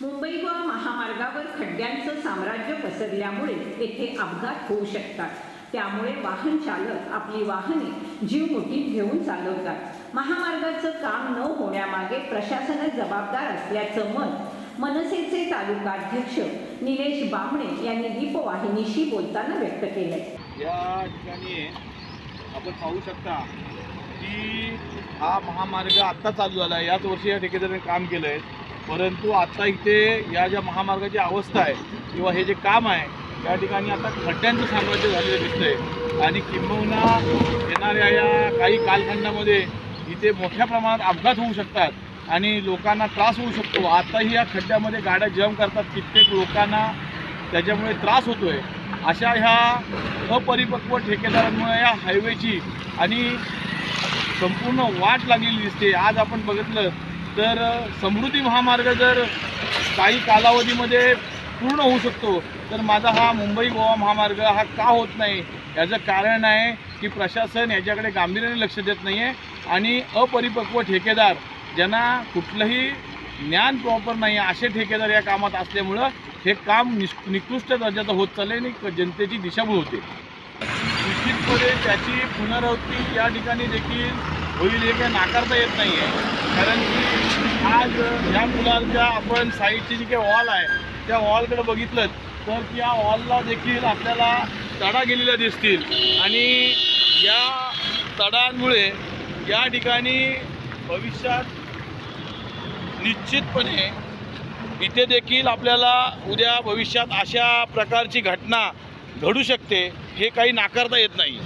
मुंबई गोवा महामार्गावर खड्ड्यांचं साम्राज्य पसरल्यामुळे येथे अपघात होऊ शकतात. त्यामुळे वाहन चालक आपली वाहने जीव मुठीत घेऊन चालवतात. महामार्गाचं काम न होण्यामागे प्रशासनच जबाबदार असल्याचं मत मनसेचे तालुकाध्यक्ष निलेश बामणे यांनी दीपवाहिनीशी बोलताना व्यक्त केलंय. या ठिकाणी आपण पाहू शकता की हा महामार्ग आत्ता चालू झाला आहे. याच वर्षी या ठेकेदाराने काम केलं आहे परंतु आता इथे या ज्या महामार्गाची अवस्था आहे किंवा हे जे काम आहे या ठिकाणी आता खड्ड्यांचं साम्राज्य झालेलं दिसतंय. आणि किंबहुना येणाऱ्या या काही कालखंडामध्ये इथे मोठ्या प्रमाणात अपघात होऊ शकतात आणि लोकांना त्रास होऊ शकतो. आताही या खड्ड्यामध्ये गाड्या जम करतात. कित्येक लोकांना त्याच्यामुळे त्रास होतोय. अशा ह्या अपरिपक्व ठेकेदारांमुळे या हायवेची आणि संपूर्ण वाट लागलेली दिसते. आज आपण बघितलं तर समृद्धी महामार्ग जर काही कालावधीमध्ये पूर्ण होऊ शकतो तर माझा हा मुंबई गोवा महामार्ग हा का होत नाही? याचं कारण आहे की प्रशासन याच्याकडे गांभीर्याने लक्ष देत नाही आहे आणि अपरिपक्व ठेकेदार ज्यांना कुठलंही ज्ञान प्रॉपर नाही आहे असे ठेकेदार या कामात असल्यामुळं हे काम निस निकृष्ट दर्जाचं होत चाललं आणि जनतेची दिशाभूल होते. निश्चितपणे त्याची पुनरावृत्ती या ठिकाणी देखील होईल हे काही नाकारता येत नाही आहे कारण की आज या मुलांच्या आपण साईडची जी काही वॉल आहे त्या वॉलकडे बघितलं तर त्या वॉलला देखील आपल्याला तडा गेलेल्या दिसतील. आणि या तडांमुळे या ठिकाणी भविष्यात निश्चितपणे इथे देखील आपल्याला उद्या भविष्यात अशा प्रकारची घटना घडू शकते हे काही नाकारता येत नाही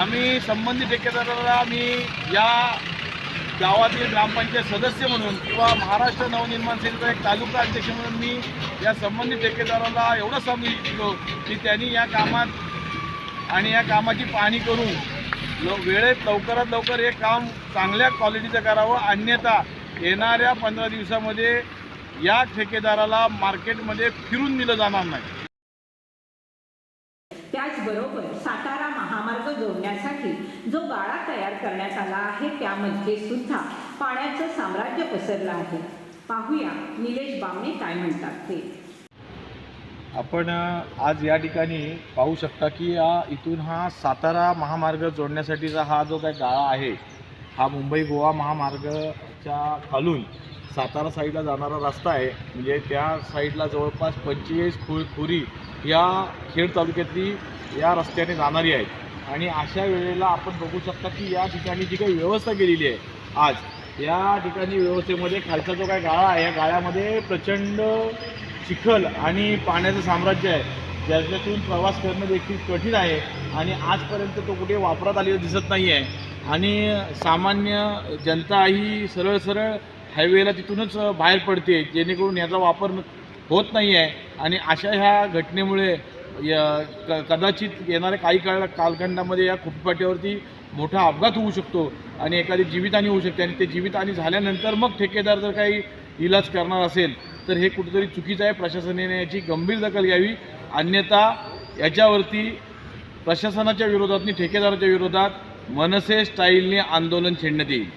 आम्ही संबंधित ठेकेदाराला मी या गावातील ग्रामपंचायत सदस्य म्हणून किंवा महाराष्ट्र नवनिर्माण सेनेचा एक तालुका अध्यक्ष म्हणून मी या संबंधित ठेकेदाराला एवढं सांगू इच्छितो की त्यांनी या कामात आणि या कामाची पाहणी करून ल वेळेत लवकरात लवकर हे काम चांगल्या क्वालिटीचं करावं. अन्यथा येणाऱ्या पंधरा दिवसामध्ये या ठेकेदाराला मार्केटमध्ये फिरून दिलं जाणार नाही. बरोबर सातारा महामार्ग जोडण्यासाठी जो गाळा तयार करण्यात आला आहे त्यामध्ये सुद्धा पाण्याचं साम्राज्य पसरलं आहे. पाहूया निलेश बामणे काय म्हणतात ते. आपण आज या ठिकाणी पाहू शकता की या इथून हा सातारा महामार्ग जोडण्यासाठीचा हा जो काही गाळा आहे हा मुंबई गोवा महामार्गच्या खालून सातारा साईडला जाणारा रस्ता आहे. म्हणजे त्या साईडला जवळपास पंचेचाळीस खो खोरी या खेड तालुक्यातली या रस्त्याने जाणारी आहेत. आणि अशा वेळेला आपण बघू शकता की या ठिकाणी जी काही व्यवस्था केलेली आहे आज या ठिकाणी व्यवस्थेमध्ये खालचा जो काही गाळा आहे या गाळ्यामध्ये प्रचंड चिखल आणि पाण्याचं साम्राज्य आहे. ज्याच्यातून प्रवास करणं देखील कठीण आहे आणि आजपर्यंत तो कुठे वापरात आलेला दिसत नाही आहे. आणि सामान्य जनता ही सरळ सरळ हायवेला तिथूनच बाहेर पडते जेणेकरून याचा वापर होत नाही आहे. आणि अशा ह्या घटनेमुळे या क कदाचित येणाऱ्या काही काळ कालखंडामध्ये या फुटपाट्यावरती मोठा अपघात होऊ शकतो आणि एखादी जीवितहानी होऊ शकते. आणि ते जीवितहानी झाल्यानंतर मग ठेकेदार जर काही इलाज करणार असेल तर हे कुठेतरी चुकीचं आहे. प्रशासनाने याची गंभीर दखल घ्यावी. अन्यथा याच्यावरती प्रशासनाच्या विरोधात आणि ठेकेदाराच्या विरोधात मनसे स्टाईलने आंदोलन छेडण्यात येईल.